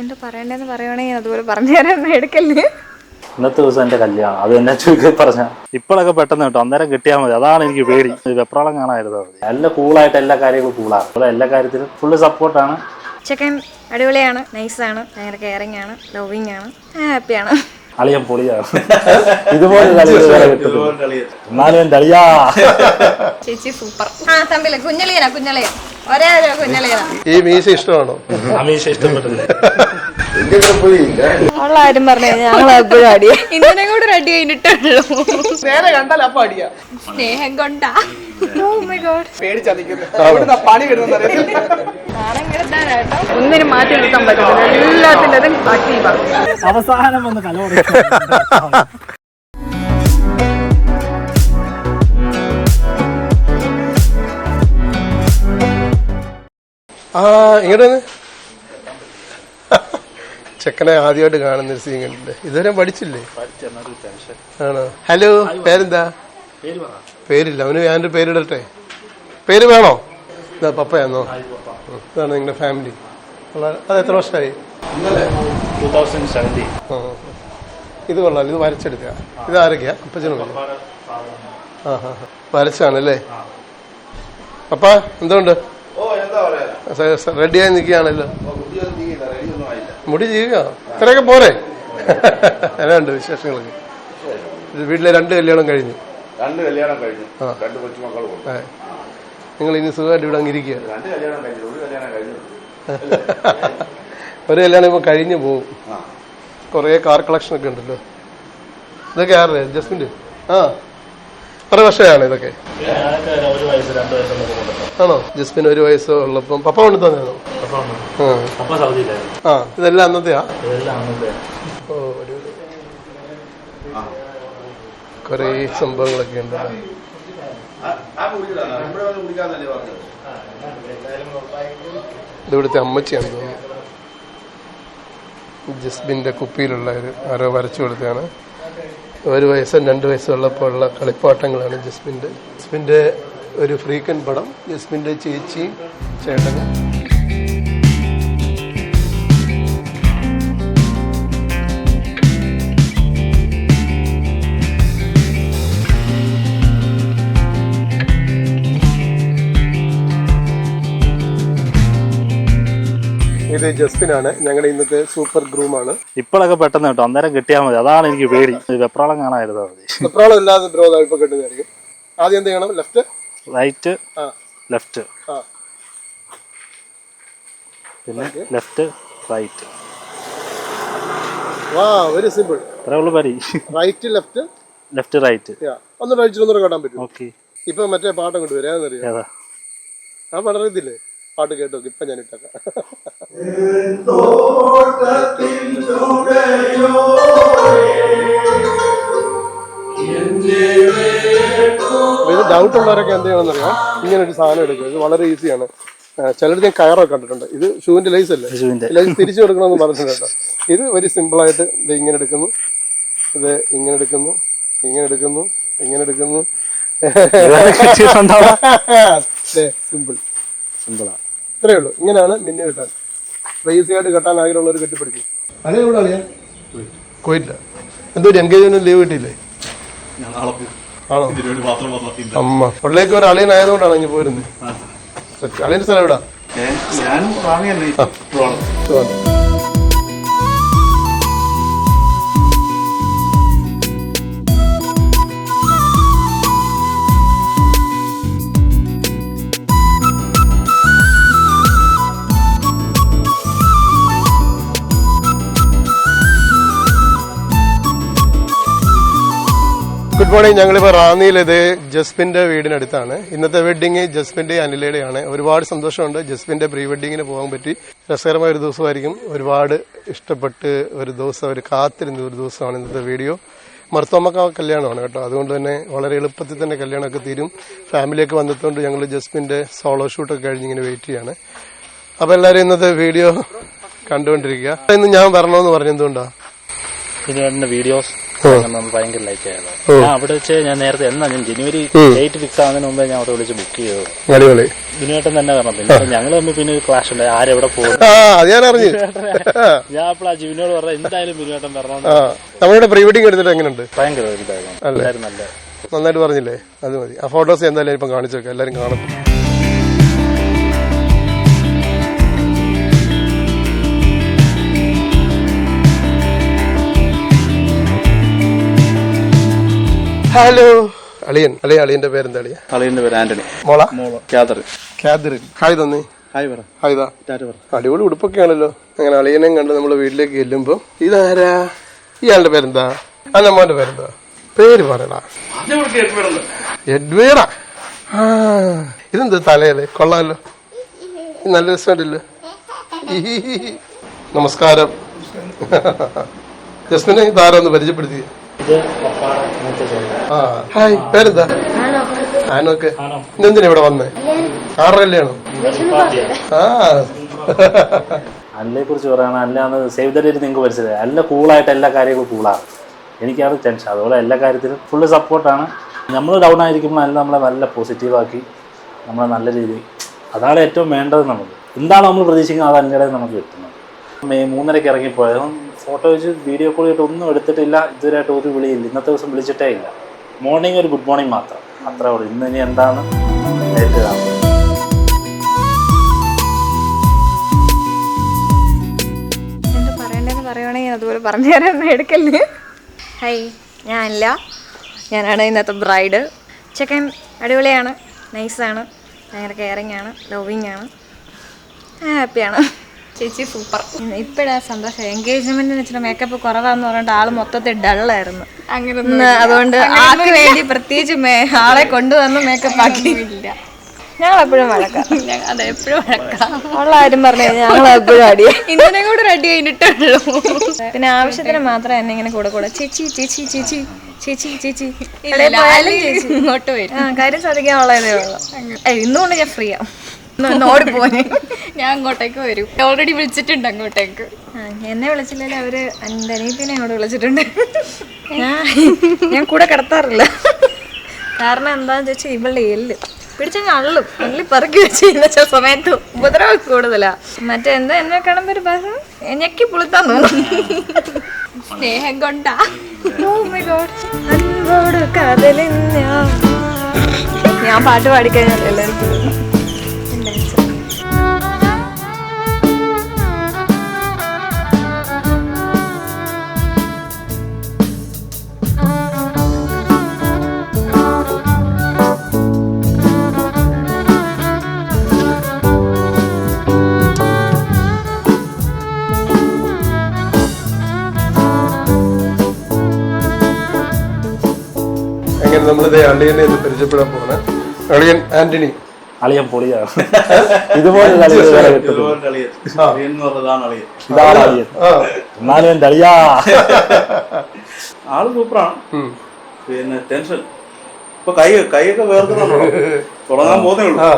എന്താ പറയണ്ടെന്ന് പറയുവാണെങ്കിൽ അതുപോലെ പറഞ്ഞു തരാൻ എടുക്കല്ലേ ഇന്നത്തെ ദിവസം എന്റെ കല്യാണം അത് എന്നെ ചുരുക്കി പറഞ്ഞ. ഇപ്പോഴൊക്കെ പെട്ടെന്ന് കിട്ടും അന്നേരം കിട്ടിയാൽ മതി. അതാണ് എനിക്ക് പേടി. വെപ്രാളം മതി നല്ല കൂളായിട്ട് എല്ലാ കാര്യങ്ങളും കൂളാണ്. അതുപോലെ എല്ലാ കാര്യത്തിലും ഫുള്ള് സപ്പോർട്ടാണ് ചെക്കൻ അടിപൊളിയാണ് നൈസാണ് ഭയങ്കര കെയറിങ് ആണ് ലവിങ് ആണ് ഹാപ്പിയാണ് അളിയൻ പൊളിയാണ്. ഇതുപോലെ. എന്നാലും എന്റെ അളിയാ ചേച്ചി സൂപ്പർ ആ തമ്പിലെ കുഞ്ഞളിയനാ കുഞ്ഞളിയൻ. ഒരേ ഒരു കുഞ്ഞളിയനാ ഈ മീശ ഇഷ്ടമാണോ? അമീഷ ഇഷ്ടപ്പെട്ടില്ലേ കാര്യം പറഞ്ഞു ഞങ്ങൾ എപ്പോഴും അടിയ. ഇന്നലെ കൂടെ റെഡി കഴിഞ്ഞിട്ടുള്ളൂ നേരെ കണ്ടാൽ അപ്പൊ അടിയാ. സ്നേഹം കൊണ്ടാ. Oh my God. പേടിച്ചതിക്കുന്നത് പണി വരുന്ന നാണം കെടുത്താനാട്ടോ ഒന്നിനും മാറ്റി നിർത്താൻ എല്ലാത്തിന്റെതും അവസാനം വന്ന് കലോടി ആ ഇങ്ങോട്ട്. ചെക്കനെ ആദ്യമായിട്ട് കാണുന്ന ഒരു സീൻ കണ്ടില്ലേ ഇതുവരെ പഠിച്ചില്ലേ? ആണോ? ഹലോ പേരെന്താ? പേരില്ല. അവന് ഞാനൊരു പേരിടട്ടെ? പേര് വേണോ? ഇതാ പപ്പയാന്നോ. ഇതാണ് നിങ്ങളുടെ ഫാമിലി അത് എത്ര വർഷമായി? ഇത് കൊള്ളാം ഇത് വരച്ചെടുക്കുക. ഇത് ആരൊക്കെയാ? അപ്പച്ചനും? ആ ഹാ വരച്ചാണല്ലേ പപ്പ എന്തുകൊണ്ട് റെഡിയായി നിൽക്കുകയാണല്ലോ. മുടി ചെയ്യുക ഇത്രയൊക്കെ പോരെ? എന്നാണ്ട് വിശേഷങ്ങളൊക്കെ? വീട്ടിലെ രണ്ട് കല്യാണം കഴിഞ്ഞു. രണ്ട് കല്യാണം കഴിഞ്ഞു. രണ്ട് കൊച്ചുമക്കളും ഉണ്ട്. നിങ്ങൾ ഇനി സുഖമായിട്ട് ഇവിടെ അങ്ങിരിക്കുക. രണ്ട് കല്യാണം കഴിഞ്ഞു ഒരു കല്യാണം കഴിഞ്ഞു. ഒരു കല്യാണം ഇപ്പൊ കഴിഞ്ഞു പോവും. കുറെ കാർ കളക്ഷൻ ഒക്കെ ഉണ്ടല്ലോ. ഇതൊക്കെ ആരുടെ? ജസ്മിന്റെ? ആ. കുറെ വർഷമാണ് ഇതൊക്കെ? ആണോ? ജസ്മിന് ഒരു വയസ്സ് ഉള്ളപ്പം പപ്പ കൊണ്ട് തന്നെയാണോ? ആ. ഇതെല്ലാം അന്നത്തെയാ? ഓ അടിപൊളി കുറേ സംഭവങ്ങളൊക്കെ ഉണ്ട്. ഇതിവിടുത്തെ അമ്മച്ചിയാണ് തോന്നുന്നു. ജസ്ബിന്റെ കുപ്പിയിലുള്ള ഒരു ആരോ വരച്ചു കൊടുത്തതാണ്. ഒരു വയസ്സും രണ്ട് വയസ്സും ഉള്ളപ്പോഴുള്ള കളിപ്പാട്ടങ്ങളാണ് ജസ്ബിന്റെ ജസ്ബിന്റെ ഒരു ഫ്രീക്കൻ പടം ജസ്മിന്റെ ചേച്ചിയും ചേട്ടനും. ഇത് ജസ്ബിനാണ് ഞങ്ങളുടെ ഇന്നത്തെ സൂപ്പർ ഗ്രൂം ആണ് ഇപ്പോഴൊക്കെ പെട്ടെന്ന് കേട്ടോ അന്നേരം കിട്ടിയാൽ മതി. അതാണ് എനിക്ക് പേടി. വെപ്രാളം കാണാതിരുന്നാൽ മതി. വെപ്രാളം ഇല്ലാതെ ബ്രോ ഇപ്പൊ കിട്ടുന്നതായിരിക്കും ആദ്യം എന്ത് ചെയ്യണം? Left right left. പിന്നെ ലെഫ്റ്റ് റൈറ്റ്. വാ വെരി സിമ്പിൾ. ഇത്രേ ഉള്ളു പരി റൈറ്റ് ലെഫ്റ്റ്? Left right. ഒന്ന് റൈറ്റ് ഒന്നുകൂടെ കാട്ടാൻ പറ്റും ഓക്കെ. ഇപ്പൊ മറ്റേ പാട്ട് കൊണ്ട് വരാ എന്നറിയാം? ആ പാട്ട് അറിയത്തില്ലേ? പാട്ട് കേട്ടോ ഇപ്പൊ ഞാൻ ഇട്ടേക്കാം. ഇത് ഡൗട്ട് ഉള്ളവരൊക്കെ എന്ത് ചെയ്യണം എന്നറിയാം ഇങ്ങനെ ഒരു സാധനം എടുക്കുക. ഇത് വളരെ ഈസിയാണ് ചിലർ ഞാൻ കയറൊക്കെ കണ്ടിട്ടുണ്ട്. ഇത് ഷൂവിന്റെ ലൈസ് അല്ലേ? ലൈസ് തിരിച്ചു കൊടുക്കണമെന്ന് പറഞ്ഞിട്ടുണ്ട് കേട്ടോ. ഇത് വെരി സിമ്പിൾ ആയിട്ട് ഇത് ഇങ്ങനെ എടുക്കുന്നു. ഇത് ഇങ്ങനെ എടുക്കുന്നു. ഇങ്ങനെ എടുക്കുന്നു. ഇങ്ങനെ എടുക്കുന്നു. സിമ്പിൾ സിമ്പിളാണ് ഇത്രയേ ഉള്ളൂ. ഇങ്ങനെയാണ് മിന്നു കെട്ടാൻ. ഈസിയായിട്ട് ഈസി ആയിട്ട് കെട്ടാൻ ആഗ്രഹമുള്ളവർ കെട്ടിപ്പിടിക്കും. അതേ കൂടെ അറിയാം കോയില്ല എന്തോ എൻഗേജ്മെന്റ് ലീവ് കിട്ടിയില്ലേ? ആണോ? അമ്മ. ഉള്ളിലേക്ക് ഒരു അളിയനായതുകൊണ്ടാണ് ഇനി പോയിരുന്നത്. അളിയന്റെ സ്ഥലം എവിടാ? ഞാൻ ഗുഡ് മോർണിംഗ് ഞങ്ങളിപ്പോൾ റാന്നിയിലത് ജസ്മിന്റെ വീടിനടുത്താണ്. ഇന്നത്തെ വെഡിങ് ജസ്മിന്റെ അനിലയുടെയാണ്. ഒരുപാട് സന്തോഷമുണ്ട്. ജസ്മിന്റെ പ്രീ വെഡിങ്ങിന് പോകാൻ പറ്റി. രസകരമായ ഒരു ദിവസമായിരിക്കും. ഒരുപാട് ഇഷ്ടപ്പെട്ട് ഒരു ദിവസം ഒരു കാത്തിരുന്ന ഒരു ദിവസമാണ് ഇന്നത്തെ വീഡിയോ മർത്തോമക്ക കല്യാണമാണ് കേട്ടോ. അതുകൊണ്ട് തന്നെ വളരെ എളുപ്പത്തിൽ തന്നെ കല്യാണമൊക്കെ തീരും. ഫാമിലിയൊക്കെ വന്നിട്ടുണ്ട്. ഞങ്ങൾ ജസ്മിന്റെ സോളോ ഷൂട്ടൊക്കെ കഴിഞ്ഞ് ഇങ്ങനെ വെയിറ്റ് ചെയ്യാണ്. അപ്പൊ എല്ലാവരും ഇന്നത്തെ വീഡിയോ കണ്ടുകൊണ്ടിരിക്കുക. ഇന്ന് ഞാൻ വരണമെന്ന് പറഞ്ഞെന്തുകൊണ്ടാ ഇതിന് വീഡിയോസ് ഭയങ്കര ലൈക്ക് ആയത് ഞാൻ അവിടെ വെച്ച് ഞാൻ നേരത്തെ എന്നാ ഞാൻ ജനുവരി ഡേറ്റ് ഫിക്സ് ആവുന്നതിന് മുമ്പേ ഞാൻ അവിടെ വിളിച്ച് ബുക്ക് ചെയ്തു. ഇതിനുവേട്ടം തന്നെ പറഞ്ഞു. പിന്നെ ഞങ്ങൾ തമ്മിൽ പിന്നെ ഒരു ക്ലാഷ് ഉണ്ട് ആരെവിടെ പോകും ഞാൻ അപ്പോൾ ആ. ജിവിനോട് പറഞ്ഞ എന്തായാലും ബിനുവേട്ടൻ പറഞ്ഞോണ്ട് നമ്മളുടെ പ്രീ വെഡിങ് എടുത്തിട്ട് എങ്ങനെയുണ്ട്? ഭയങ്കര നന്നായിട്ട് പറഞ്ഞില്ലേ? അത് മതി. ആ ഫോട്ടോസ് എന്തായാലും ഇപ്പം കാണിച്ചു വെക്കാം. എല്ലാവരും കാണും ഹലോ അളിയൻ. അളിയ അളിയന്റെ പേരെന്താ അളിയ അളിയന്റെ പേര് ആന്റണി. മോള? ക്യാതറിൻ കാതറിൻ. ഹായ് തന്നെ ഹായ് പറ. ഹായ് ദാ അടിപൊളി ഉടുപ്പൊക്കെയാണല്ലോ. അങ്ങനെ അളിയനെയും കണ്ട് നമ്മൾ വീട്ടിലേക്ക് ചെല്ലുമ്പോ ഇതാരാ? ഇയാളുടെ പേരെന്താ? അന്നമ്മോന്റെ പേരെന്താ? പേര് പറയടാ. എഡ്വേറ ആ ഇതെന്ത് തലയല്ലേ കൊള്ളാമല്ലോ നല്ല രസമുണ്ടല്ലോ. നമസ്കാരം. ജസ്മിനെ ഇതാരൊന്ന് പരിചയപ്പെടുത്തി ഹായ് പേരെന്താ? ആനോക്ക്. ഇന്നെന്തിനാ ഇവിടെ വന്നേ? ആറ് കല്യാണം ആ. അല്ലെ കുറിച്ച് പറയുകയാണ് അല്ലാന്ന് സേവ് ദ ഡേറ്റ് നിങ്ങൾക്ക് മനസ്സിലായി. അല്ല കൂളായിട്ട് എല്ലാ കാര്യങ്ങളും കൂളാണ് എനിക്കാണ് ടെൻഷൻ അതുപോലെ എല്ലാ കാര്യത്തിലും ഫുള്ള് സപ്പോർട്ടാണ് നമ്മൾ ഡൗൺ ആയിരിക്കുമ്പോൾ അല്ല നമ്മളെ നല്ല പോസിറ്റീവാക്കി നമ്മളെ നല്ല രീതിയിൽ. അതാണ് ഏറ്റവും വേണ്ടത് നമുക്ക്. എന്താണ് നമ്മൾ പ്രതീക്ഷിക്കുന്നത്? അത് അല്ലടെ നമുക്ക് കിട്ടുന്നത്. മെയ് മൂന്നരയ്ക്ക് ഇറങ്ങിപ്പോയത്. ഫോട്ടോ വെച്ച് വീഡിയോ കോൾ ചെയ്തിട്ട് ഒന്നും എടുത്തിട്ടില്ല. ഇതുവരെയായിട്ട് ഒരു വിളിയില്ല. ഇന്നത്തെ ദിവസം വിളിച്ചിട്ടേ ഇല്ല. മോർണിംഗ് ഒരു ഗുഡ് മോർണിംഗ് മാത്രം. അത്രേ ഉള്ളൂ. ഇന്ന് ഇനി എന്താണ്? നേരിട്ട് പറയുവാണെങ്കിൽ അതുപോലെ പറഞ്ഞു തരാൻ എടുക്കല്ലേ? ഹായ് ഞാനല്ല ഞാനാണ് ഇന്നത്തെ ബ്രൈഡ്. ചെക്കൻ അടിപൊളിയാണ്. നൈസാണ് ഭയങ്കര കെയറിങ് ആണ്. ലവിങ് ആണ്. ഹാപ്പിയാണ് ചേച്ചി സൂപ്പർ. ഇപ്പോഴാ സന്തോഷം. എൻഗേജ്മെന്റിന് വെച്ചിട്ട് മേക്കപ്പ് കുറവാന്ന് പറഞ്ഞിട്ട് ആൾ മൊത്തത്തിൽ ഡള്ളായിരുന്നു അങ്ങനെ അതുകൊണ്ട് ആൾക്ക് വേണ്ടി പ്രത്യേകിച്ച് ആളെ കൊണ്ടുവന്ന് മേക്കപ്പ് ആക്കി. ഇല്ല. ഞങ്ങൾ എപ്പോഴും വഴക്കാം. അതെ എപ്പോഴും വഴക്കാം. ഉള്ള ആരും പറഞ്ഞു ഞങ്ങൾ എപ്പോഴും അടി ഇന്നലെ കൂടെ റെഡി കഴിഞ്ഞിട്ടുള്ളൂ പിന്നെ ആവശ്യത്തിന് മാത്രം എന്നെ ഇങ്ങനെ കൂടെ കൂടെ. ചേച്ചി ചേച്ചി ചേച്ചി ചേച്ചി ചേച്ചി. ഇങ്ങോട്ട് വരും. കാര്യം സാധിക്കാനുള്ളതേ ഉള്ളൂ. ഏയ്, ഇന്നുകൊണ്ട് ഞാൻ ഫ്രീ ആവും ഓടിപ്പോനെ ഞാൻ അങ്ങോട്ടേക്ക് വരും. ഓൾറെഡി വിളിച്ചിട്ടുണ്ട് അങ്ങോട്ടേക്ക്. എന്നെ വിളിച്ചില്ല അവർ എന്റെ അനിയത്തിനെ അങ്ങോട്ട് വിളിച്ചിട്ടുണ്ട്. ഞാൻ കൂടെ കിടത്താറില്ല. കാരണം എന്താന്ന് ചോദിച്ചാൽ ഇവളുടെ എല്ല്. പിടിച്ചങ്ങ് അള്ളും. അള്ളി പറക്കി വെച്ച് ഇന്നത്തെ സമയത്ത് ഉപദ്രവം കൂടുതലാ. മറ്റേ എന്താ എന്നെ കാണുമ്പോ ഒരു ബഹളം? ഞെക്കി പുളുത്താൻ തോന്നും സ്നേഹം കൊണ്ടാ. Oh. അൻപോട് കാതലിൻ ഞാൻ. പാട്ട് പാടിക്കഴിഞ്ഞാൽ എല്ലാവരും അങ്ങനെ നമ്മളിത് അളിയനെ ഇത് പരിചയപ്പെടാൻ പോകുന്നത് അളിയൻ ആന്റണി. അളിയൻ പൊളിയാണ്. ഇതുപോലെ ഇതാണ് അളിയൻ. എന്നാലും എന്റെ അളിയാ. ആൾ സൂപ്പറാണ്. പിന്നെ ടെൻഷൻ. ഇപ്പൊ കൈ കൈയൊക്കെ വേർക്കുന്നുണ്ടോ തുടങ്ങാൻ പോകുന്നേ ഉള്ളൂ.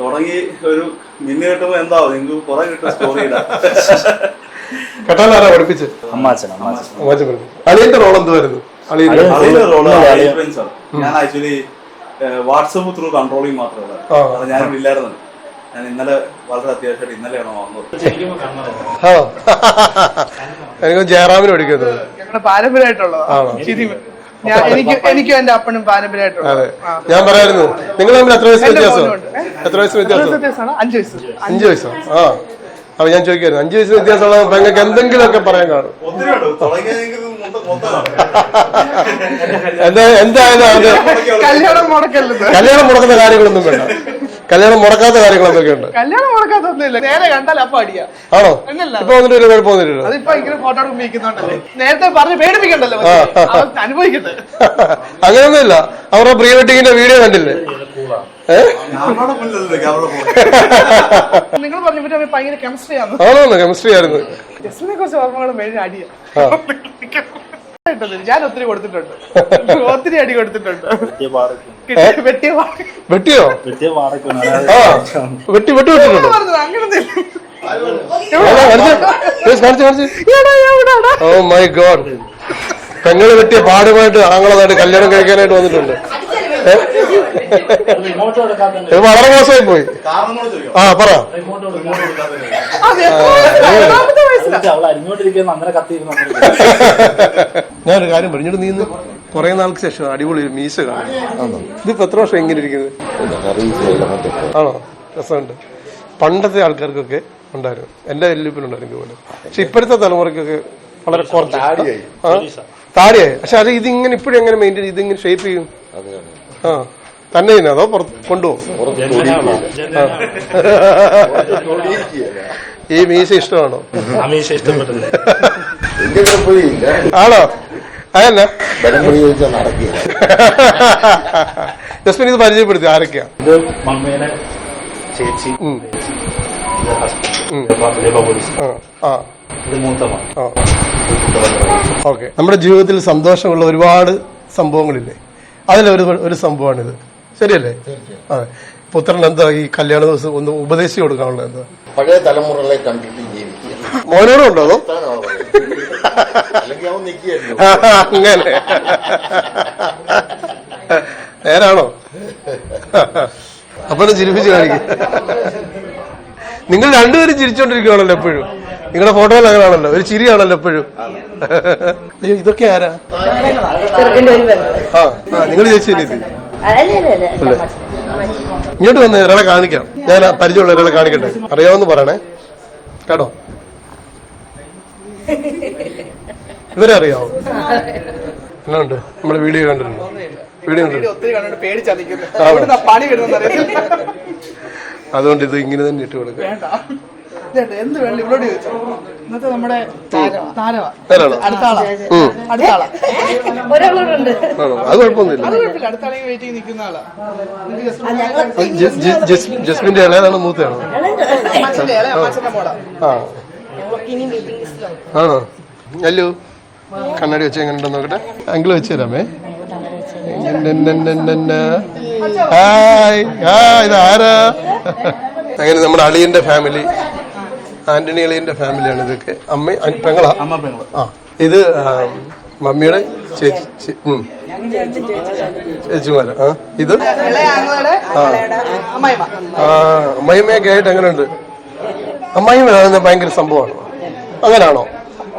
തുടങ്ങി ഒരു മിന്നു കിട്ടുമ്പോ എന്താവും നിങ്ങൾക്ക് കുറെ കിട്ടും സ്റ്റോറി ഇടാം കെട്ടാനാരാ പഠിപ്പിച്ച്? അമ്മാച്ചൻ അമ്മാച്ചൻ. അമ്മാച്ചൻ പഠിപ്പിച്ചു. അളിയന്റെ റോൾ എന്തുവായിരുന്നു? അളിയന്റെ റോൾ ഞാൻ ആക്ച്വലി വാട്സപ്പ് ത്രൂ കൺട്രോളിങ് മാത്രമല്ല അത് ഞാനും ഇല്ലായിരുന്നു. ഞാൻ ഇന്നലെ വളരെ അത്യാവശ്യമായിട്ട് ഇന്നലെയാണ് വന്നത്. എനിക്ക് ജയറാമിന് പഠിക്കുന്നത് ഞങ്ങളുടെ പാരമ്പര്യമായിട്ടുള്ളതാ. ആണോ? ശരി. ഞാൻ എനിക്ക് എനിക്കും എന്റെ അപ്പനും പാരമ്പര്യമായിട്ടുള്ളത്. അതെ. ഞാൻ പറയായിരുന്നു. നിങ്ങൾ തമ്മിൽ എത്ര വയസ്സ് വ്യത്യാസം. എത്ര വയസ്സ് വ്യത്യാസം? അഞ്ചു വയസ്സ്. അഞ്ചു വയസ്സോ? ആ. അപ്പൊ ഞാൻ ചോദിക്കായിരുന്നു അഞ്ചു വയസ്സിന് വ്യത്യാസമുള്ള പെങ്ങൾക്ക് എന്തെങ്കിലുമൊക്കെ പറയാൻ കാണും. എന്താ എന്തായാലും അത് കല്യാണം മുടക്കല്ലത് കല്യാണം മുടക്കുന്ന കാര്യങ്ങളൊന്നും വേണ്ട. കല്യാണം മുടക്കാത്ത കാര്യങ്ങളൊക്കെ ഉണ്ട്. കല്യാണം മുടക്കാത്തൊന്നുമില്ല. നേരെ കണ്ടാൽ അപ്പൊ അടിയാ. ആണോ? എന്നല്ല. ഇപ്പൊ വന്നിട്ട് ഒരു അതിപ്പോ ഇങ്ങനെ ഫോട്ടോ ഉപയോഗിക്കുന്നുണ്ടല്ലേ. നേരത്തെ പറഞ്ഞ് പേടിപ്പിക്കണ്ടല്ലോ. അനുഭവിക്കട്ടെ അങ്ങനെയൊന്നുമില്ല. അവരുടെ പ്രീ വെഡിങ്ങിന്റെ വീഡിയോ കണ്ടില്ലേ? നിങ്ങൾ പറഞ്ഞു അവൻ ഭയങ്കര കെമിസ്ട്രി ആണ് ആണോ കെമിസ്ട്രി ആയിരുന്നു. ജസ്റ്റിനെ കുറിച്ച് ഓർമ്മകൾ മെയിൻ അടിയാ ഞാൻ ഒത്തിരി കൊടുത്തിട്ടുണ്ട്. ഒത്തിരി അടി കൊടുത്തിട്ടുണ്ട്. വെട്ടിയ വെട്ടി വെട്ടി വെട്ടിട്ടുണ്ടോ ഓ മൈ ഗോഡ് പെങ്ങൾ വെട്ടിയ പാടുമായിട്ട് ആങ്ങളതായിട്ട് കല്യാണം കഴിക്കാനായിട്ട് വന്നിട്ടുണ്ട്. ഇത് വളരെ മോശമായി പോയി. കാരണം കൂടെ ആ പറ. ഞാനൊരു കാര്യം പറഞ്ഞിട്ട് നീ ഇന്ന് കുറെ നാൾക്ക് ശേഷം അടിപൊളി ഒരു മീശ കാണും. ഇതിപ്പോ എത്ര വർഷം എങ്ങനെ ഇരിക്കുന്നത്? ആണോ? രസമുണ്ട്. പണ്ടത്തെ ആൾക്കാർക്കൊക്കെ ഉണ്ടായിരുന്നു. എന്റെ വെല്ലുപ്പിനുണ്ടായിരുന്നു ഇതുപോലെ. പക്ഷെ ഇപ്പോഴത്തെ തലമുറയ്ക്കൊക്കെ വളരെ കുറച്ച്. താടിയായി. പക്ഷെ അത് ഇതിങ്ങനെ ഇപ്പോഴും എങ്ങനെ മെയിന്റെയിൻ ഇതിങ്ങനെ ഷേപ്പ് ചെയ്യും? ആ. തന്നെ തന്നെ അതോ പുറത്ത് കൊണ്ടുപോകും? ഈ മീശ ഇഷ്ടമാണോ? ആണോ? അതന്നെ. ജസ്മിൻ ഇത് പരിചയപ്പെടുത്തി ആരൊക്കെയാ? ചേച്ചി ഓക്കെ. നമ്മുടെ ജീവിതത്തിൽ സന്തോഷമുള്ള ഒരുപാട് സംഭവങ്ങളില്ലേ? അതിലൊരു ഒരു സംഭവമാണിത്. ശരിയല്ലേ? അതെ. പുത്രൻ എന്താ ഈ കല്യാണ ദിവസം ഒന്ന് ഉപദേശിച്ചു കൊടുക്കാനുള്ള എന്താ? പഴയ തലമുറകളെ കണ്ടിട്ട് ജീവിക്കുക. മോനോടും ഉണ്ടോ അങ്ങനെ. നേരാണോ? അപ്പൊ ചിരിപ്പിച്ച് കാണിക്കും. നിങ്ങൾ രണ്ടുപേരും ചിരിച്ചോണ്ടിരിക്കുകയാണല്ലോ എപ്പോഴും. നിങ്ങളുടെ ഫോട്ടോയിൽ അങ്ങനെയാണല്ലോ ഒരു ചിരിയാണല്ലോ എപ്പോഴും. അയ്യോ ഇതൊക്കെ ആരാ? ആ നിങ്ങൾ ചേച്ചി അല്ലേ ഇങ്ങോട്ട് വന്ന് ഒരാളെ കാണിക്കാം. ഞാൻ ആ പരിചയമുള്ള ഒരാളെ കാണിക്കട്ടെ? അറിയാമെന്ന് പറയണേ കേട്ടോ? ഇവരെ അറിയാവോ എന്നുണ്ട് നമ്മൾ വീഡിയോ കണ്ടിട്ടുണ്ടോ. വീഡിയോ കണ്ടിട്ടുണ്ട്. അതുകൊണ്ട് ഇത് ഇങ്ങനെ തന്നെ ഇട്ട് കൊടുക്കുക. ഇതേണ്ട, എന്ത് വേണ്ട ഇവളോട് ചോദിച്ചു. ഇന്നത്തെ നമ്മുടെ താരവാ അത് കുഴപ്പമൊന്നുമില്ല. അത് കുഴപ്പമില്ല. നിൽക്കുന്ന ആളാ. ജസ്മിന്റെ ഇളയതാണോ മൂത്തയാണോ? ഇളയ ആണോ? അല്ലു കണ്ണാടി വെച്ച് എങ്ങനെ ഉണ്ടെന്ന് നോക്കട്ടെ. അങ്കിൾ വെച്ച് തരാമേ. Hi hi. ഇത് ആരാ അങ്ങനെ നമ്മുടെ അളിയന്റെ ഫാമിലി ആന്റണി അളിയന്റെ ഫാമിലിയാണ് ഇതൊക്കെ. അമ്മ പെങ്ങളാ? അമ്മ പെങ്ങൾ. ആ ഇത് മമ്മിയുടെ ചേച്ചി. ചേച്ചിമാര്? ആ ഇത്? ആ. അമ്മായിമ്മയൊക്കെ ആയിട്ട് എങ്ങനെയുണ്ട്? അമ്മായിമ്മ ഭയങ്കര സംഭവമാണ്? അങ്ങനാണോ?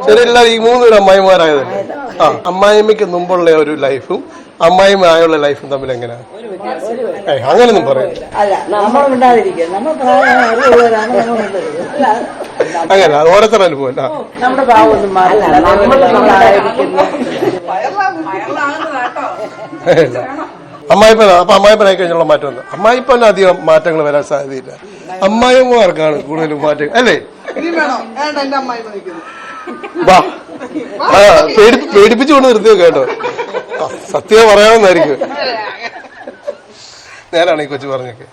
ശരിയല്ല ഈ മൂന്ന് പേര് അമ്മായിമാരായതല്ലേ? ആ അമ്മായിമ്മയ്ക്ക് മുമ്പുള്ള ഒരു ലൈഫും അമ്മായിമ്മ ആയുള്ള ലൈഫും തമ്മിൽ എങ്ങനെയാ? അങ്ങനെയൊന്നും അങ്ങനൊന്നും പറയാം. അങ്ങനെ ഓരോരുത്തർ അനുഭവം അല്ല? നമ്മുടെ ഭാവമൊന്നും അമ്മായിപ്പന അപ്പൊ അമ്മായിപ്പനായി കഴിഞ്ഞുള്ള മാറ്റം അമ്മായിപ്പന അധികം മാറ്റങ്ങൾ വരാൻ സാധ്യതയില്ല. അമ്മായിമാർക്കാണ് കൂടുതലും മാറ്റം അല്ലേ? പേടിപ്പിച്ചുകൊണ്ട് നിർത്തിയോ കേട്ടോ. സത്യം പറയാമെന്നായിരിക്കും നേരാണ് ഈ കൊച്ചു പറഞ്ഞൊക്കെ.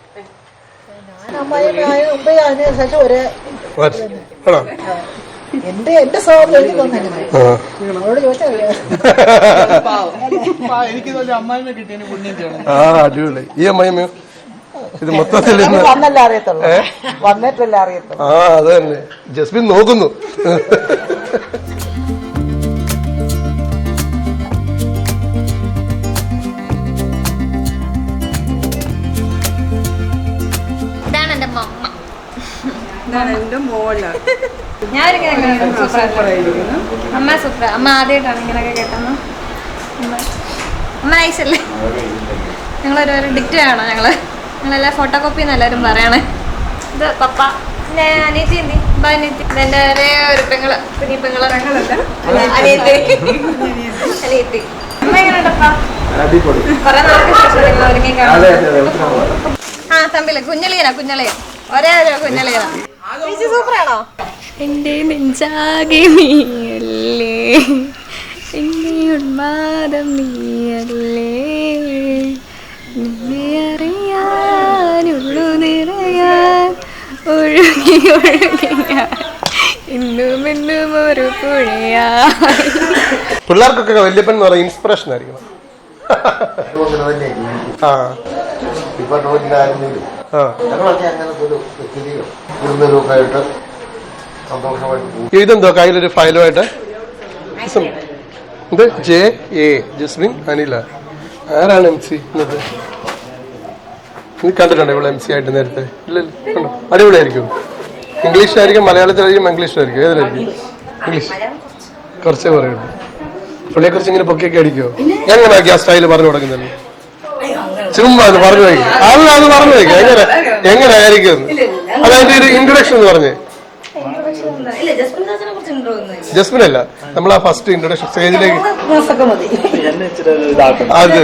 ആണോ? എന്റെ എന്റെ സ്വഭാവം എനിക്ക് തോന്നുന്നു ഈ അമ്മായിമ്മയോ ഇത് മൊത്തത്തിൽ വന്നല്ല അറിയത്തുള്ളൂ. വന്നിട്ടല്ല അറിയത്തുള്ളൂ. ആ അത് തന്നെ. ജസ്മിൻ നോക്കുന്നു. എന്റെ ഞാനിങ്ങനെ അമ്മ സൂപ്പർ അമ്മ ആദ്യമായിട്ടാണ് ഇങ്ങനെയൊക്കെ കേട്ടെന്ന് അമ്മ. ഞങ്ങളൊരു ഡിക്റ്റ് ആണോ ഞങ്ങൾ. ഞങ്ങളെല്ലാം ഫോട്ടോ കോപ്പി എന്ന് എല്ലാവരും പറയണേ. ഇത് പപ്പ. പിന്നെ അനിയത്തി എന്തി? ഇപ്പൊ അനിയത്തി. ഇതെന്റെ ഒരേ ഒരു പെങ്ങൾ. കുഞ്ഞി പെങ്ങൾ. അനിയത്തി. അനിയത്തി. അമ്മ എങ്ങനെയുണ്ടപ്പാ കുറെ നാൾക്ക് ശേഷം നിങ്ങൾ ഒരുങ്ങി കാണാം. ആ തമ്പിൽ. കുഞ്ഞളിയനാ കുഞ്ഞളിയൻ. ഒരേ ഒരു കുഞ്ഞളിയനാ. ചേച്ചി സൂപ്പറാണോ? എന്റെ നെഞ്ചാകെ നീയല്ലേ. എന്റെ ഉന്മാദം നീയല്ലേ. നിന്നെ അറിയാനുള്ളു നിറയാൻ. ഒഴുകി ഒഴുകി ഞാൻ. ഇന്നും ഇന്നും ഒരു പുഴയാ പിള്ളേർക്കൊക്കെ വല്യപ്പൻ എന്ന് പറയുന്ന ഇൻസ്പിറേഷൻ ആയിരിക്കണം. അതുകൊണ്ട് ഞങ്ങളൊക്കെ അങ്ങനത്തെ ഒരു ആയിട്ട് സന്തോഷമായിട്ട് ഇതെന്തോ? കയ്യിലൊരു ഫയലുമായിട്ട്? ഇത് ജെ എ ജസ്മിൻ അനില. ആരാണ് എം സി ഇന്നത്തെ നീ കണ്ടിട്ടുണ്ടോ ഇവിടെ എം സി ആയിട്ട് നേരത്തെ? ഇല്ലല്ലോ ഇല്ല. കണ്ടോ? അടിപൊളിയായിരിക്കും. ഇംഗ്ലീഷിലായിരിക്കും മലയാളത്തിലായിരിക്കും ഇംഗ്ലീഷിലായിരിക്കും ഏതിലായിരിക്കും? ഇംഗ്ലീഷ് കുറച്ചേ പറയുള്ളൂ. പുള്ളിയെ കുറിച്ച് ഇങ്ങനെ പൊക്കിയൊക്കെ അടിക്കുമോ ഞാൻ ആ സ്റ്റൈൽ പറഞ്ഞു കൊടുക്കുന്നത് ചുമ്മാ അത് പറഞ്ഞു വയ്ക്കും അല്ല അത് പറഞ്ഞു വയ്ക്കും എങ്ങനെ? എങ്ങനെ ആയിരിക്കും അതായത് ഒരു ഇൻട്രൊഡക്ഷൻ എന്ന് പറഞ്ഞേ. ജസ്മിൻ അല്ല. നമ്മൾ ആ ഫസ്റ്റ് ഇൻട്രൊഡക്ഷൻ സ്റ്റേജിലേക്ക് അത്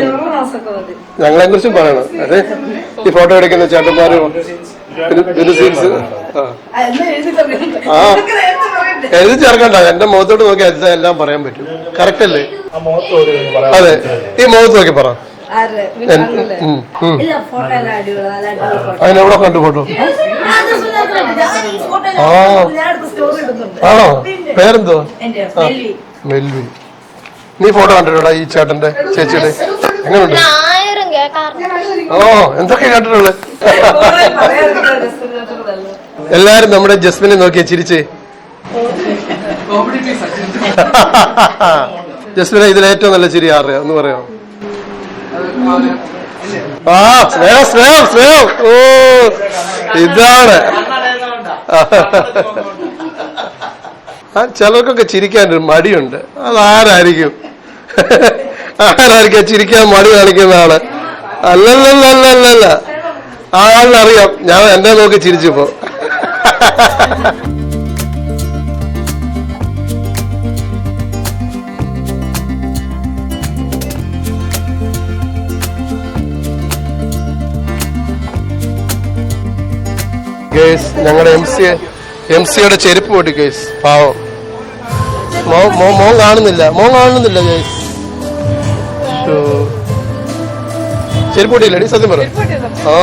ഞങ്ങളെ കുറിച്ചും പറയണം. അതെ. ഈ ഫോട്ടോ എടുക്കുന്ന ചേട്ടന്മാരും സീൻസ് ആ. എഴുതി ചേർക്കണ്ട. എന്റെ മുഖത്തോട്ട് നോക്കി എല്ലാം പറയാൻ പറ്റും. കറക്റ്റ് അല്ലേ? അതെ. ഈ മുഖത്ത് നോക്കി പറ. അതിനെവിടെ കണ്ടു ഫോട്ടോ? ആ. ആണോ? പേരെന്തോ മെൽവി നീ ഫോട്ടോ കണ്ടിട്ടുണ്ടോ ഈ ചേട്ടന്റെ ചേച്ചിയുടെ? എങ്ങനെയുണ്ട് ഓ എന്തൊക്കെ കണ്ടിട്ടുള്ളത് എല്ലാരും നമ്മുടെ ജസ്മിനെ നോക്കിയ ചിരിച്ച്. ജസ്മിനെ ഇതിൽ ഏറ്റവും നല്ല ചിരി ആരുടെ? എന്ന് പറയാം ആ സ്നേഹം സ്നേഹം സ്നേഹം. ഓ ഇതാണ്. ചിലർക്കൊക്കെ ചിരിക്കാൻ മടിയുണ്ട്. അതാരായിരിക്കും? ആരായിരിക്കും ചിരിക്കാൻ മടി കാണിക്കുന്ന ആൾ? അല്ലല്ലല്ലല്ലല്ല. ആ ആളിനറിയാം. ഞാൻ എന്നെ നോക്കി ചിരിച്ചു ചിരിച്ചപ്പോ ഗേസ് ഞങ്ങളുടെ എം സി എം സിയുടെ ചെരുപ്പ് പൊട്ടി കേസ് പാവം. മോൻ കാണുന്നില്ല. മോൻ കാണുന്നില്ല കേസ് ചെരുപ്പ് പൊട്ടിയില്ലടി സത്യം പറ. ആ.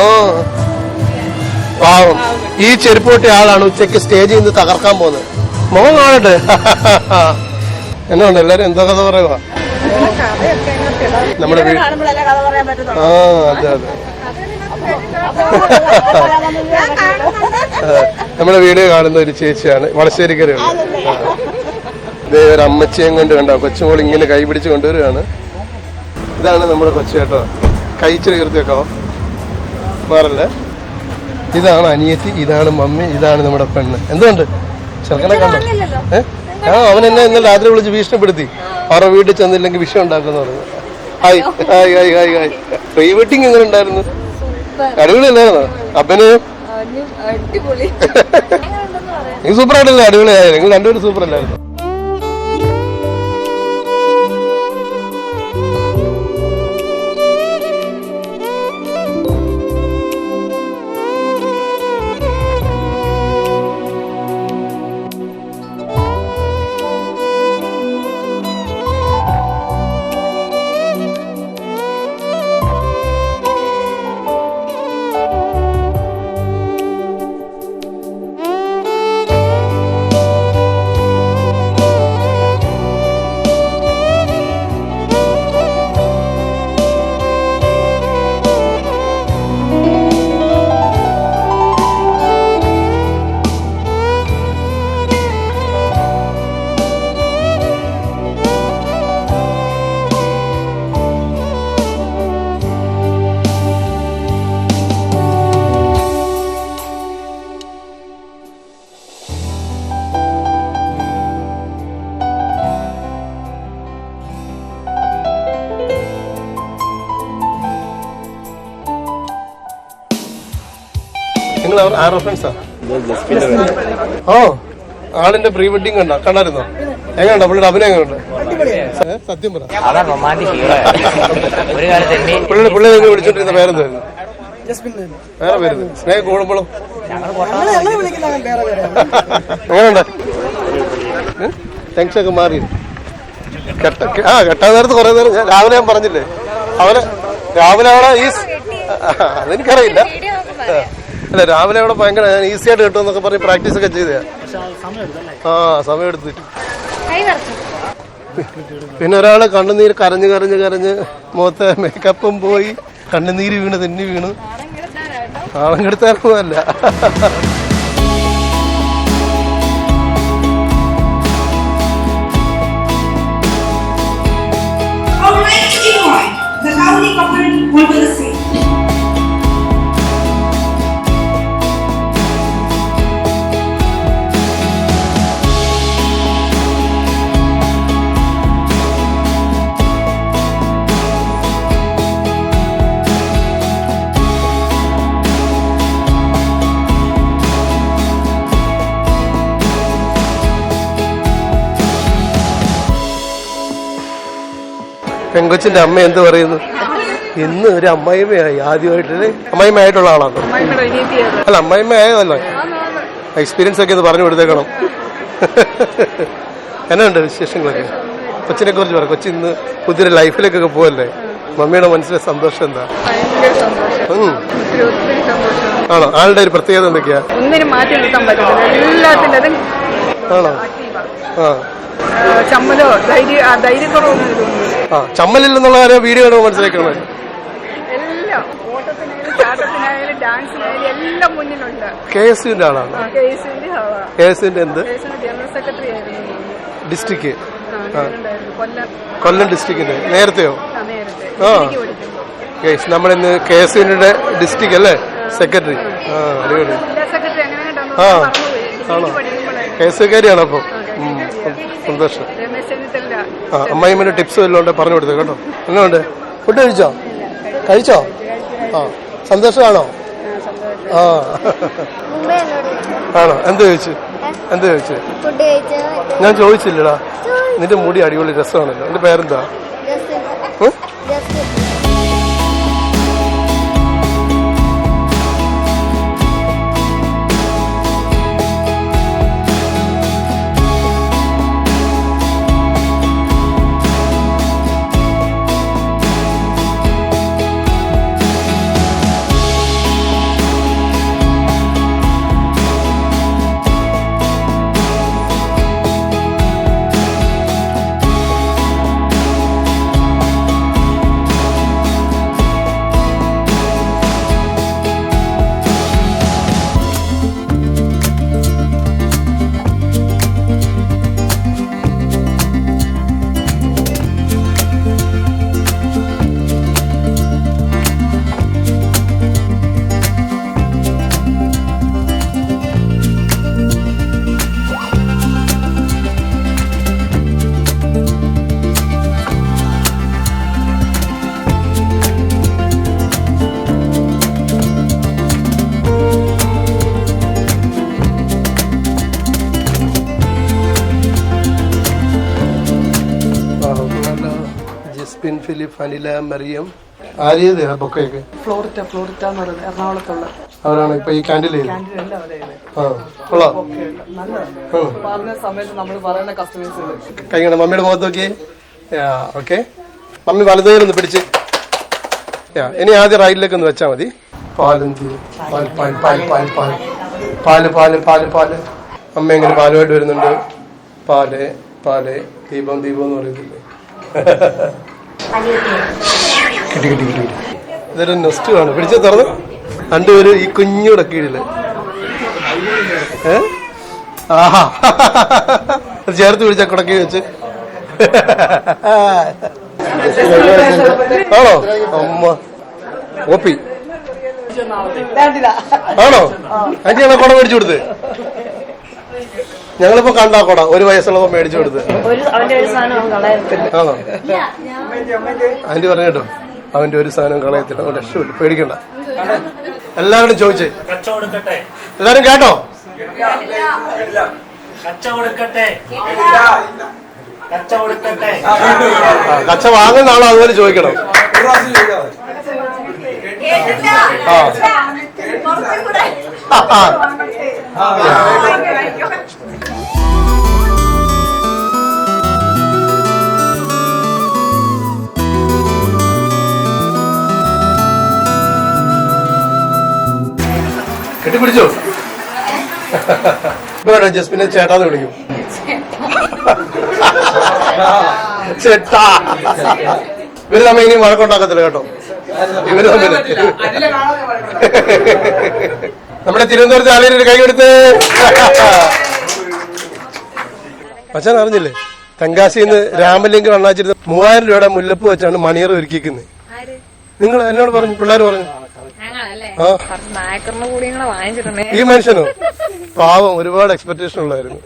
പാവം. ഈ ചെരുപ്പ് പൊട്ടിയ ആളാണ് ഉച്ചയ്ക്ക് സ്റ്റേജിൽ നിന്ന് തകർക്കാൻ പോകുന്നത്. മോൻ കാണട്ടെ. എന്നുണ്ട് എല്ലാരും എന്താ കഥ പറയുക നമ്മുടെ ആ അതെ അതെ. നമ്മുടെ വീഡിയോ കാണുന്ന ഒരു ചേച്ചിയാണ് വളശ്ശേരിക്കരയാണ്. ഇതേ ഒരു അമ്മച്ചിയും കൊണ്ട് കണ്ടോ? കൊച്ചുമോൾ ഇങ്ങനെ കൈ പിടിച്ച് കൊണ്ടുവരികയാണ്. ഇതാണ് നമ്മുടെ കൊച്ചു കേട്ടോ കൈ ഇച്ചിരി കീർത്തി വെക്കാവോ മാറല്ലേ? ഇതാണ് അനിയത്തി ഇതാണ് മമ്മി ഇതാണ് നമ്മുടെ പെണ്ണ്. എന്തുകൊണ്ട് ചെറുക്കനെ കണ്ടോ? ഏ? ആ അവൻ എന്നെ ഇന്നലെ രാത്രി വിളിച്ച് ഭീഷണിപ്പെടുത്തി. അവരുടെ വീട്ടിൽ ചെന്നില്ലെങ്കിൽ വിഷയം ഉണ്ടാക്കുന്നു പറഞ്ഞു. Hi hi hi hi hi. Pre wedding എങ്ങനെ ഉണ്ടായിരുന്നു? അടിപൊളി അല്ലായിരുന്നോ അപ്പന്? അടിപൊളി. ആയിട്ടില്ല അടിപൊളിയായിരുന്നു നിങ്ങൾ രണ്ടുപേരും സൂപ്പർ അല്ലായിരുന്നു നിങ്ങൾ അവർ- ആരുടെ ഫ്രണ്ട്സാ ഓ ആളിന്റെ പ്രീ വെഡിങ് കണ്ട കണ്ടായിരുന്നോ? എങ്ങനെയുണ്ടോ? പുള്ളിയുടെ അഭിനയം എങ്ങനെയുണ്ട്? സത്യം പറ. പുള്ളി നിങ്ങൾ വിളിച്ചോണ്ടിരുന്ന പേരെന്തായിരുന്നു? വേറെ പേര്. സ്നേഹ കൂടുമ്പോഴും. എങ്ങനെയുണ്ട്? ടെൻഷൻ ഒക്കെ മാറി. കെട്ട ആ കെട്ടാൻ നേരത്ത് കുറെ നേരം ഞാൻ രാവിലെ ഞാൻ പറഞ്ഞില്ലേ? അവനെ രാവിലെ അവിടെ ഈ അതെനിക്കറിയില്ല. അല്ല രാവിലെ അവിടെ ഭയങ്കര ഞാൻ ഈസി ആയിട്ട് കിട്ടും എന്നൊക്കെ പറഞ്ഞ് പ്രാക്ടീസ് ഒക്കെ ചെയ്തേ ആ സമയം എടുത്തിട്ട് പിന്നെ ഒരാൾ കണ്ണുനീര് കരഞ്ഞ് കരഞ്ഞ് കരഞ്ഞ് മുഖത്തെ മേക്കപ്പും പോയി. കണ്ണുനീര് വീണ് തെന്നി വീണ്. ആളം പെങ്കൊച്ചിന്റെ അമ്മ എന്ത് പറയുന്നു? ഇന്ന് ഒരു അമ്മായിമ്മയായി ആദ്യമായിട്ട് അമ്മായിമ്മയായിട്ടുള്ള ആളാണ്. അല്ല അമ്മായിമ്മ ആയതല്ലോ എക്സ്പീരിയൻസ് ഒക്കെ ഒന്ന് പറഞ്ഞു കൊടുത്തേക്കണം. എന്നുണ്ട് വിശേഷങ്ങളൊക്കെ? കൊച്ചിനെ കുറിച്ച് പറ. കൊച്ചി ഇന്ന് പുതിയൊരു ലൈഫിലേക്കൊക്കെ പോവല്ലേ? മമ്മിയുടെ മനസ്സിലെ സന്തോഷം എന്താ. ആണോ? ആളുടെ ഒരു പ്രത്യേകത എന്തൊക്കെയാ? ഒന്നിനും മാറ്റി നിർത്താൻ ആണോ? ആ. ചമ്മലോ? ധൈര്യ ധൈര്യക്കുറവൊന്നും ചമ്മലില്ലെന്നുള്ള കാര്യം വീഡിയോ കാണുമ്പോൾ മനസ്സിലാക്കണം എല്ലാം ഓട്ടത്തിനായാലും ചാട്ടത്തിനായാലും ഡാൻസിനായാലും എല്ലാം മുന്നിലുണ്ട്. കെ എസ് യുവിന്റെ ആളാണ്. ആളാ കെ എസ് യുവിന്റെ എന്ത്? ജനറൽ സെക്രട്ടറി ആയിരുന്നു ഡിസ്ട്രിക്ട്. കൊല്ലം. ഡിസ്ട്രിക്റ്റിന്റെ നേരത്തെയോ? ആ, കേസ് നമ്മളിന്ന് കെ എസ് യുവിന്റെ ഡിസ്ട്രിക്ട് അല്ലേ? സെക്രട്ടറി. ആ അടിപൊളി. കണ്ടോ ആ. ആണോ? ഡിഗ്രിക്ക് പഠിക്കുമ്പോഴായിരുന്നു കെ എസ് യുക്കാരിയാണ് അപ്പോൾ സന്തോഷം. ആ അമ്മായിമ്മന്റെ ടിപ്സ് വല്ലതും ഉണ്ടെ? പറഞ്ഞു കൊടുത്തു കേട്ടോ. എന്നുണ്ട് ഫുഡ് കഴിച്ചോ? കഴിച്ചോ? ആ സന്തോഷമാണോ ആ. ആണോ? എന്ത് ചോദിച്ചു എന്ത് ചോദിച്ചു ഞാൻ ചോദിച്ചില്ലടാ. നിന്റെ മുടി അടിപൊളി രസമാണല്ലോ. എന്റെ പേരെന്താ? ഫിലിപ്പ് അനില മറിയം. ആര്യത് ബൊക്കയൊക്കെ. ഫ്ലോറിറ്റ ഫ്ലോറിറ്റ എന്ന് പറയുന്നത് എറണാകുളത്തുള്ള. അവരാണ് ഇപ്പൊ ഈ ക്യാൻഡിൽ കഴിക്കണം മമ്മിയുടെ മുഖത്ത് നോക്കി ഓക്കെ. മമ്മി വലതുകൈയിലൊന്ന് പിടിച്ച്. യാ, ഇനി ആദ്യം റൈറ്റിലേക്ക് ഒന്ന് വെച്ചാൽ മതി. പാലെന്ത് പാൽ പാൽ പാൽ പാൽ പാൽ പാൽ. പാൽ പാൽ പാൽ അമ്മ എങ്ങനെ പാലുമായിട്ട് വരുന്നുണ്ട്. പാൽ പാൽ ദീപം ദീപം എന്ന് പറയുന്നില്ലേ കിട്ടി കിട്ടി കിട്ടി. ഇതൊരു നെസ്റ്റ് ആണ്. പിടിച്ച് തുറന്ന്. രണ്ടുപേരും ഈ കുഞ്ഞൂടെ കീഴിൽ. ആഹാ. ചേർത്ത് പിടിച്ച കുടക്കി വെച്ച്. ആണോ? അമ്മ. ഓപ്പി ആണോ? ഞങ്ങളെ കുട മേടിച്ചു കൊടുത്ത്. ഞങ്ങളിപ്പോ കണ്ടാക്കോടാ കുട ഒരു വയസ്സുള്ളപ്പോ മേടിച്ചു കൊടുത്ത്. ആണോ? ആന്റി പറഞ്ഞു കേട്ടോ അവന്റെ ഒരു സാധനം കളയത്തില്ല അവൻ രക്ഷപ്പെട്ടു പേടിക്കണ്ട. എല്ലാവരോടും ചോദിച്ചേ. കച്ചവടക്കട്ടെ എല്ലാരും കേട്ടോ? കച്ചവടക്കട്ടെ കച്ചവടക്കട്ടെ കച്ച വാങ്ങുന്ന ആളോ അതുപോലെ ചോദിക്കണം. ആ, ആ. കെട്ടിപ്പിടിച്ചോ? വേണം ജസ്മിനെ ചേട്ടാന്ന് വിളിക്കും. ചേട്ടാ. ഇവർ തമ്മിൽ ഇനി വഴക്കുണ്ടാക്കത്തില്ല കേട്ടോ. ഇവർ തമ്മിൽ നമ്മുടെ തിരുവനന്തപുരത്ത് ആളുകൾ കൈയെടുത്ത് കൈ കൊടുത്ത്. അച്ഛൻ അറിഞ്ഞില്ലേ? തെങ്കാശിന്ന് രാമലിംഗം അണ്ണാച്ചിരുന്ന മൂവായിരം രൂപയുടെ മുല്ലപ്പ് വെച്ചാണ് മണിയർ ഒരുക്കിക്കുന്നത് നിങ്ങൾ എന്നോട് പറഞ്ഞു പിള്ളേർ പറഞ്ഞു. ഈ മനുഷ്യനോ? പാവം ഒരുപാട് എക്സ്പെക്ടേഷൻ ഉള്ളായിരുന്നു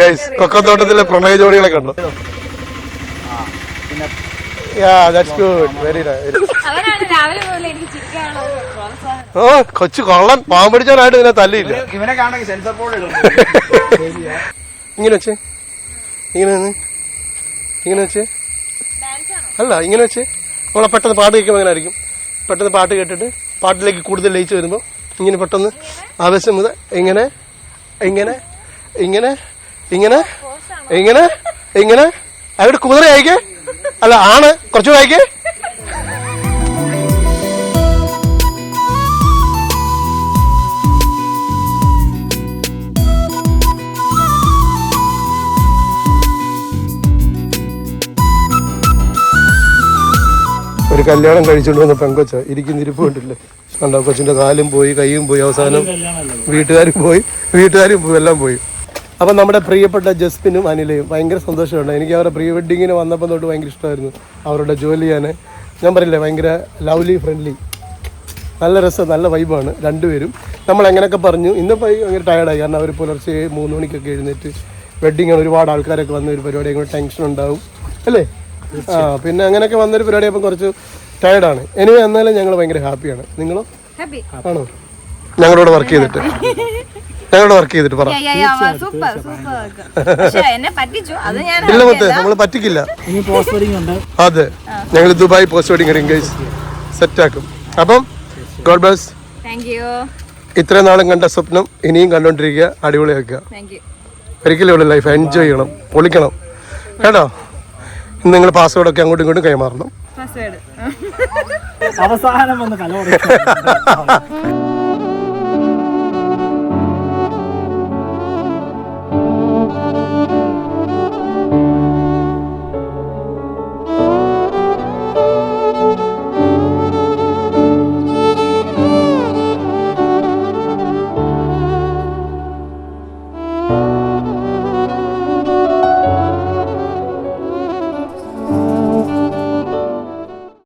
ഗൈസ് കൊക്കത്തോട്ടത്തിലെ പ്രണയ ജോഡികളെ കണ്ടു? Yeah that's good very nice ഓ കൊച്ചു കൊള്ളൻ പാമ്പടിച്ചാനായിട്ട് ഇതിനെ തല്ലിയില്ല. ഇവനെ കാണണമെങ്കിൽ സെൻസർ ബോർഡ് ഇടും ഇങ്ങനെ വെച്ചേ. ഇങ്ങനെ ഇങ്ങനെ വെച്ചേ. അല്ല ഇങ്ങനെ വെച്ച്. നമ്മളെ പെട്ടെന്ന് പാട്ട് കേൾക്കുമ്പോൾ അങ്ങനെ ആയിരിക്കും. പെട്ടെന്ന് പാട്ട് കേട്ടിട്ട് പാട്ടിലേക്ക് കൂടുതൽ ലയിച്ച് വരുമ്പോൾ ഇങ്ങനെ പെട്ടെന്ന് ആവേശം മുതൽ ഇങ്ങനെ ഇങ്ങനെ ഇങ്ങനെ ഇങ്ങനെ ഇങ്ങനെ ഇങ്ങനെ. അവിടെ കുതിര അയക്കേ അല്ല ആണ്. കുറച്ചുകൂടെ അയക്കേ ഒരു കല്യാണം കഴിച്ചുകൊണ്ട് വന്ന പെങ്കൊച്ച ഇരിക്കുന്നിരിപ്പ് കണ്ടില്ലേ? കണ്ടോ കൊച്ചിന്റെ കാലും പോയി കൈയും പോയി അവസാനം വീട്ടുകാരും പോയി വീട്ടുകാരും പോയി എല്ലാം പോയി. അപ്പം നമ്മുടെ പ്രിയപ്പെട്ട ജസ്പിനും അനിലയും ഭയങ്കര സന്തോഷമുണ്ട്. എനിക്ക് അവരുടെ പ്രീ വെഡിങ്ങിന് വന്നപ്പോൾ തൊട്ട് ഭയങ്കര ഇഷ്ടമായിരുന്നു അവരുടെ ജോലി ഞാൻ ഞാൻ പറയില്ലേ ഭയങ്കര ലവ്ലി ഫ്രണ്ട്ലി. നല്ല രസം നല്ല വൈബാണ് രണ്ടുപേരും. നമ്മൾ എങ്ങനെയൊക്കെ പറഞ്ഞു ഇന്ന് ഭയങ്കര ടയർഡായി കാരണം അവർ പുലർച്ചെ മൂന്ന് മണിക്കൊക്കെ എഴുന്നേറ്റ് വെഡിങ്ങാണ് ഒരുപാട് ആൾക്കാരൊക്കെ വന്ന ഒരു പരിപാടി ടെൻഷൻ ഉണ്ടാവും അല്ലേ? പിന്നെ അങ്ങനെയൊക്കെ വന്നൊരു പരിപാടി അപ്പം കുറച്ച് ടയർഡാണ് എനിവേ എന്നാലും ഞങ്ങൾ ഭയങ്കര ഹാപ്പിയാണ് നിങ്ങളോ? ഹാപ്പി ആണോ? ഞങ്ങളോട് വർക്ക് ചെയ്തിട്ട്. ഞങ്ങളോട് വർക്ക് ചെയ്തിട്ട് പറ. സൂപ്പർ സൂപ്പർ പക്ഷെ എന്നെ പറ്റിച്ചു. അത് ഞാൻ ഇല്ല മുത്തേ നമ്മൾ പറ്റിക്കില്ല. അതെ. ഞങ്ങൾ ദുബായ് പോസ്റ്റ് വെഡിങ് സെറ്റ് സെറ്റാക്കും അപ്പം ഗോഡ് ബ്ലസ് ഇത്രയും നാളും കണ്ട സ്വപ്നം ഇനിയും കണ്ടോണ്ടിരിക്കുക. അടിപൊളി വെക്കുക യു ഒരിക്കലും ഉള്ള ലൈഫ് എൻജോയ് ചെയ്യണം. പൊളിക്കണം. കേട്ടോ? ഇന്ന് പാസ്വേഡ് ഒക്കെ അങ്ങോട്ടും ഇങ്ങോട്ടും കൈമാറണം. അവസാനം വന്ന് കലോടെ